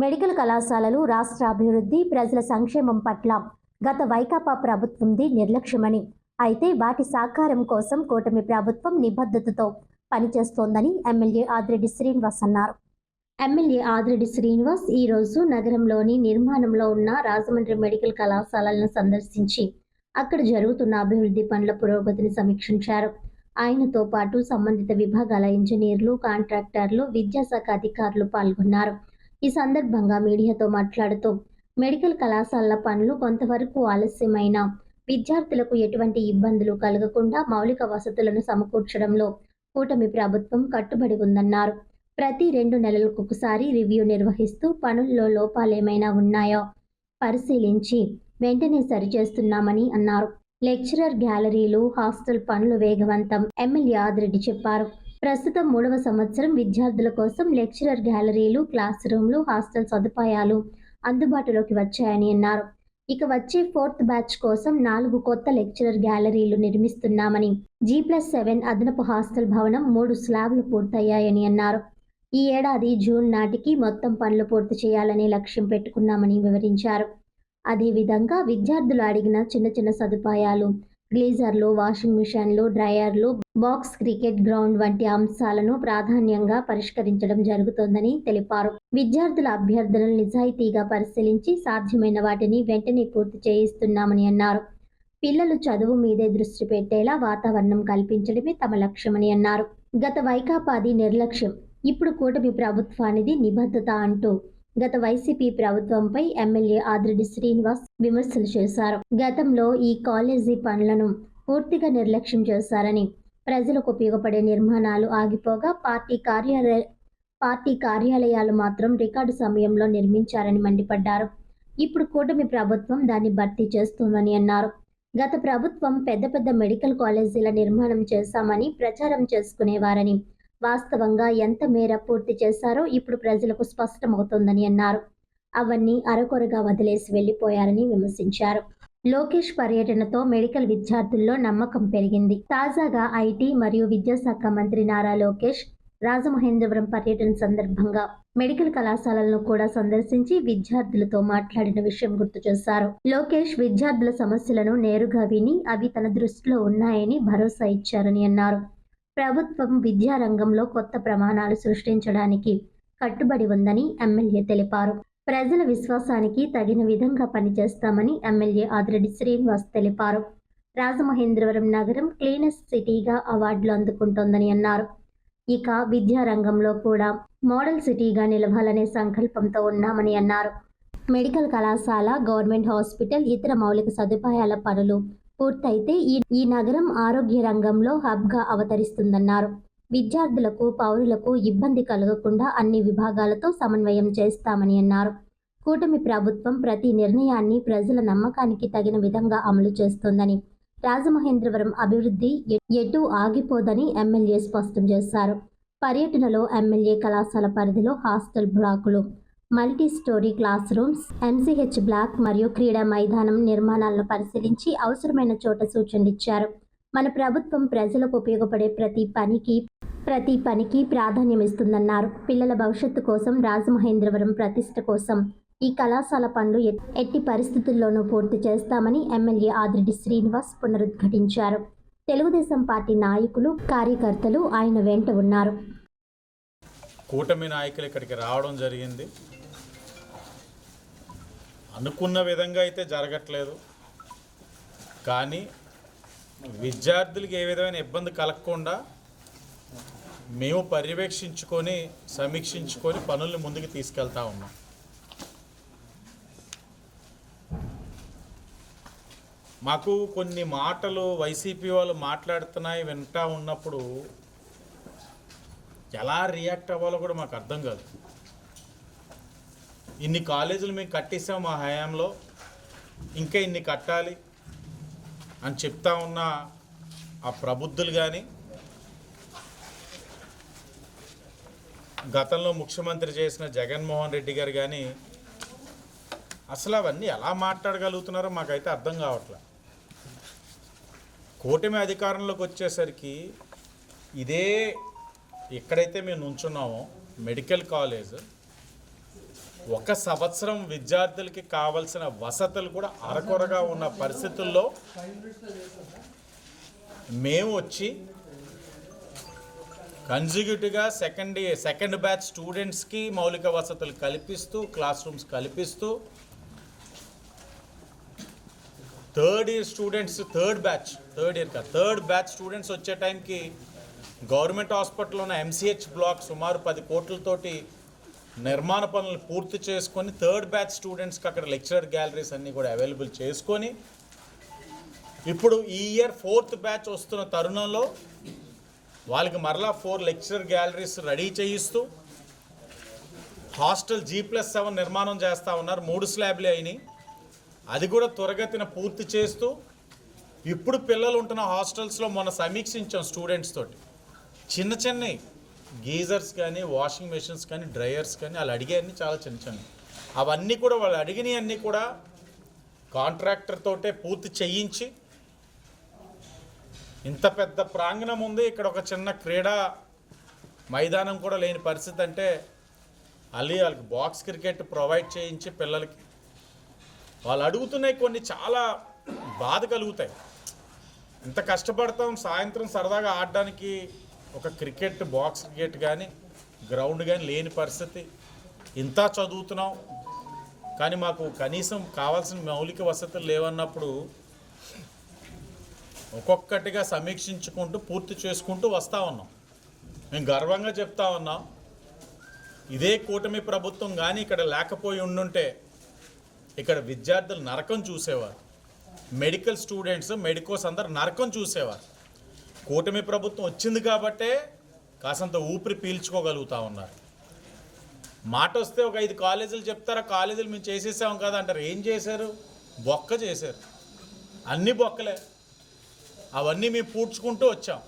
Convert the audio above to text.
Medical కళాశాలలు రాష్ట్ర అభివృద్ధి ప్రజల సంక్షేమం పట్ల గత వైకాపా ప్రభుత్వంది నిర్లక్ష్యమని. అయితే వాటి సాకారం కోసం కూటమి ప్రభుత్వం నిబద్ధతతో పనిచేస్తోందని ఎమ్మెల్యే ఆదిరెడ్డి శ్రీనివాస్ అన్నారు. ఎమ్మెల్యే ఆదిరెడ్డి శ్రీనివాస్ ఈ రోజు నగరంలోని నిర్మాణంలో ఉన్న రాజమండ్రి మెడికల్ కళాశాలలను సందర్శించి అక్కడ జరుగుతున్న అభివృద్ధి పనుల పురోగతిని సమీక్షించారు. ఆయనతో పాటు సంబంధిత విభాగాల ఇంజనీర్లు కాంట్రాక్టర్లు విద్యాశాఖ అధికారులు పాల్గొన్నారు. ఈ సందర్భంగా మీడియాతో మాట్లాడుతూ మెడికల్ కళాశాలల పనులు కొంతవరకు ఆలస్యమైన. విద్యార్థులకు ఎటువంటి ఇబ్బందులు కలగకుండా మౌలిక వసతులను సమకూర్చడంలో కూటమి ప్రభుత్వం కట్టుబడి ఉందన్నారు. ప్రతి రెండు నెలలకు ఒకసారి రివ్యూ నిర్వహిస్తూ పనుల్లో లోపాలేమైనా ఉన్నాయో? పరిశీలించి వెంటనే సరిచేస్తున్నామని అన్నారు. లెక్చరర్ గ్యాలరీలు హాస్టల్ పనులు వేగవంతం ఎమ్మెల్యే ఆదిరెడ్డి చెప్పారు. ప్రస్తుతం మూడవ సంవత్సరం విద్యార్థుల కోసం లెక్చరర్ గ్యాలరీలు క్లాస్ రూమ్లు హాస్టల్ సదుపాయాలు అందుబాటులోకి వచ్చాయని అన్నారు. ఇక వచ్చే ఫోర్త్ బ్యాచ్ కోసం నాలుగు కొత్త లెక్చరర్ గ్యాలరీలు నిర్మిస్తున్నామని జీ ప్లస్ సెవెన్ అదనపు హాస్టల్ భవనం మూడు స్లాబ్లు పూర్తయ్యాయని అన్నారు. ఈ ఏడాది జూన్ నాటికి మొత్తం పనులు పూర్తి చేయాలని లక్ష్యం పెట్టుకున్నామని వివరించారు. అదేవిధంగా విద్యార్థులు అడిగిన చిన్న చిన్న సదుపాయాలు గ్లీజర్లు వాషింగ్ మిషన్లు డ్రయర్లు బాక్స్ క్రికెట్ గ్రౌండ్ వంటి అంశాలను ప్రాధాన్యంగా పరిష్కరించడం జరుగుతోందని తెలిపారు. విద్యార్థుల అభ్యర్థనలు నిజాయితీగా పరిశీలించి సాధ్యమైన వాటిని వెంటనే పూర్తి చేయిస్తున్నామని అన్నారు. పిల్లలు చదువు మీదే దృష్టి పెట్టేలా వాతావరణం కల్పించడమే తమ లక్ష్యమని అన్నారు. గత వైకాపాది నిర్లక్ష్యం. ఇప్పుడు కూటమి ప్రభుత్వానిది నిబద్ధత అంటూ గత వైసీపీ ప్రభుత్వంపై ఎమ్మెల్యే ఆదిరెడ్డి శ్రీనివాస్ విమర్శలు చేశారు. గతంలో ఈ కాలేజీ పనులను పూర్తిగా నిర్లక్ష్యం చేశారని ప్రజలకు ఉపయోగపడే నిర్మాణాలు ఆగిపోగా పార్టీ కార్యాలయ పార్టీ కార్యాలయాలు మాత్రం రికార్డు సమయంలో నిర్మించారని మండిపడ్డారు. ఇప్పుడు కూటమి ప్రభుత్వం దాన్ని భర్తీ చేస్తోందని అన్నారు. గత ప్రభుత్వం పెద్ద పెద్ద మెడికల్ కాలేజీల నిర్మాణం చేశామని ప్రచారం చేసుకునేవారని వాస్తవంగా ఎంత మేర పూర్తి చేశారో ఇప్పుడు ప్రజలకు స్పష్టమవుతోందని అన్నారు. అవన్నీ అరకొరగా వదిలేసి వెళ్ళిపోయారని విమర్శించారు. లోకేష్ పర్యటనతో మెడికల్ విద్యార్థుల్లో నమ్మకం పెరిగింది. తాజాగా ఐటీ మరియు విద్యాశాఖ మంత్రి నారా లోకేష్ రాజమహేంద్రవరం పర్యటన సందర్భంగా మెడికల్ కళాశాలలను కూడా సందర్శించి విద్యార్థులతో మాట్లాడిన విషయం గుర్తు చేశారు. లోకేష్ విద్యార్థుల సమస్యలను నేరుగా విని అవి తన దృష్టిలో ఉన్నాయని భరోసా ఇచ్చారని అన్నారు. ప్రభుత్వం విద్యారంగంలో కొత్త ప్రమాణాలు సృష్టించడానికి కట్టుబడి ఉందని ఎమ్మెల్యే తెలిపారు. ప్రజల విశ్వాసానికి తగిన విధంగా పనిచేస్తామని ఎమ్మెల్యే ఆదిరెడ్డి శ్రీనివాస్ తెలిపారు. రాజమహేంద్రవరం నగరం క్లీనెస్ట్ సిటీగా అవార్డులు అందుకుంటోందని అన్నారు. ఇక విద్యారంగంలో కూడా మోడల్ సిటీగా నిలవాలనే సంకల్పంతో ఉన్నామని అన్నారు. మెడికల్ కళాశాల గవర్నమెంట్ హాస్పిటల్ ఇతర మౌలిక సదుపాయాల పనులు పూర్తయితే ఈ ఈ నగరం ఆరోగ్య రంగంలో హబ్గా అవతరిస్తుందన్నారు. విద్యార్థులకు పౌరులకు ఇబ్బంది కలగకుండా అన్ని విభాగాలతో సమన్వయం చేస్తామని అన్నారు. కూటమి ప్రభుత్వం ప్రతి నిర్ణయాన్ని ప్రజల నమ్మకానికి తగిన విధంగా అమలు చేస్తోందని రాజమహేంద్రవరం అభివృద్ధి ఎటు ఎటూ ఆగిపోదని ఎమ్మెల్యే స్పష్టం చేశారు. పర్యటనలో ఎమ్మెల్యే కళాశాల పరిధిలో hostel బ్లాకులు multi storey class rooms MCH block మరియు క్రీడా మైదానం నిర్మాణాలను పరిశీలించి అవసరమైన చోట సూచనలు ఇచ్చారు. మన ప్రభుత్వం ప్రజలకు ఉపయోగపడే ప్రతి పనికి ప్రతి పనికి ప్రాధాన్యం ఇస్తుందన్నారు. పిల్లల భవిష్యత్తు కోసం రాజమహేంద్రవరం ప్రతిష్ట కోసం ఈ కళాశాల పనులు ఎట్టి పరిస్థితుల్లోనూ పూర్తి చేస్తామని ఎమ్మెల్యే ఆదిరెడ్డి శ్రీనివాస్ పునరుద్ఘాటించారు. తెలుగుదేశం పార్టీ నాయకులు కార్యకర్తలు ఆయన వెంట ఉన్నారు. కూటమి నాయకులు ఇక్కడికి రావడం జరిగింది. అనుకున్న విధంగా అయితే జరగట్లేదు. కానీ విద్యార్థులకి ఏ విధమైన ఇబ్బంది కలగకుండా మేము పర్యవేక్షించుకొని సమీక్షించుకొని పనుల్ని ముందుకు తీసుకెళ్తా ఉన్నాం. మాకు కొన్ని మాటలు వైసీపీ వాళ్ళు మాట్లాడుతున్నాయి వింటా ఉన్నప్పుడు ఎలా రియాక్ట్ అవ్వాలో కూడా మాకు అర్థం కాదు. ఇన్ని కాలేజీలు మేము కట్టిస్తాం మా హయాంలో. ఇంకా ఇన్ని కట్టాలి అని చెప్తా ఉన్న ఆ ప్రబుద్ధులు కానీ గతంలో ముఖ్యమంత్రి చేసిన జగన్మోహన్ రెడ్డి గారు కానీ అసలు అవన్నీ ఎలా మాట్లాడగలుగుతున్నారో మాకైతే అర్థం కావట్లే. కూటమి అధికారంలోకి వచ్చేసరికి ఇదే ఎక్కడైతే మేము నుంచున్నామో మెడికల్ కాలేజ్ ఒక సంవత్సరం విద్యార్థులకి కావలసిన వసతులు కూడా అరకొరగా ఉన్న పరిస్థితుల్లో మేము వచ్చి కన్జిక్యూటివ్గా సెకండ్ సెకండ్ బ్యాచ్ స్టూడెంట్స్కి మౌలిక వసతులు కల్పిస్తూ క్లాస్ రూమ్స్ కల్పిస్తూ third year students third batch third year కాదు థర్డ్ బ్యాచ్ స్టూడెంట్స్ వచ్చే టైంకి గవర్నమెంట్ హాస్పిటల్లో ఉన్న ఎంసీహెచ్ బ్లాక్ సుమారు పది కోట్లతోటి నిర్మాణ పనులు పూర్తి చేసుకొని థర్డ్ బ్యాచ్ స్టూడెంట్స్కి అక్కడ లెక్చరర్ గ్యాలరీస్ అన్నీ కూడా అవైలబుల్ చేసుకొని ఇప్పుడు ఈ ఇయర్ ఫోర్త్ బ్యాచ్ వస్తున్న తరుణంలో వాళ్ళకి మరలా ఫోర్ లెక్చరర్ గ్యాలరీస్ రెడీ చేయిస్తూ హాస్టల్ జీ ప్లస్ సెవెన్ నిర్మాణం చేస్తూ ఉన్నారు. మూడు స్లాబ్లే అయినాయి. అది కూడా త్వరగతిన పూర్తి చేస్తూ ఇప్పుడు పిల్లలు ఉంటున్న హాస్టల్స్లో మొన్న సమీక్షించాం స్టూడెంట్స్ తోటి. చిన్న చిన్నవి. గీజర్స్ కానీ వాషింగ్ మెషిన్స్ కానీ డ్రయర్స్ కానీ వాళ్ళు అడిగేవన్నీ చాలా చిన్న చిన్న. అవన్నీ కూడా వాళ్ళు అడిగినవన్నీ కూడా కాంట్రాక్టర్ తోటే పూర్తి చేయించి ఇంత పెద్ద ప్రాంగణం ఉంది ఇక్కడ ఒక చిన్న క్రీడా మైదానం కూడా లేని పరిస్థితి అంటే అల్లి వాళ్ళకి బాక్స్ క్రికెట్ ప్రొవైడ్ చేయించి పిల్లలకి. వాళ్ళు అడుగుతున్నాయి కొన్ని చాలా బాధ కలుగుతాయి. ఇంత కష్టపడతాం సాయంత్రం సరదాగా ఆడడానికి ఒక క్రికెట్ బాక్స్ క్రికెట్ కానీ గ్రౌండ్ కానీ లేని పరిస్థితి. ఇంత చదువుతున్నాం. కానీ మాకు కనీసం కావాల్సిన మౌలిక వసతులు లేవన్నప్పుడు ఒక్కొక్కటిగా సమీక్షించుకుంటూ పూర్తి చేసుకుంటూ వస్తూ ఉన్నాం. మేము గర్వంగా చెప్తా ఉన్నాం. ఇదే కూటమి ప్రభుత్వం కానీ ఇక్కడ లేకపోయి ఉండుంటే ఇక్కడ విద్యార్థులు నరకం చూసేవారు. మెడికల్ స్టూడెంట్స్ మెడికోస్ అందరు నరకం చూసేవారు. కూటమి ప్రభుత్వం వచ్చింది కాబట్టే కాసంత ఊపిరి పీల్చుకోగలుగుతా ఉన్నారు. మాట వస్తే ఒక ఐదు కాలేజీలు చెప్తారా? కాలేజీలు మేము చేసేసాం కదా అంటారు. ఏం చేశారు? బొక్క చేశారు. అన్ని బొక్కలే. అవన్నీ మేము పూడ్చుకుంటూ వచ్చాం.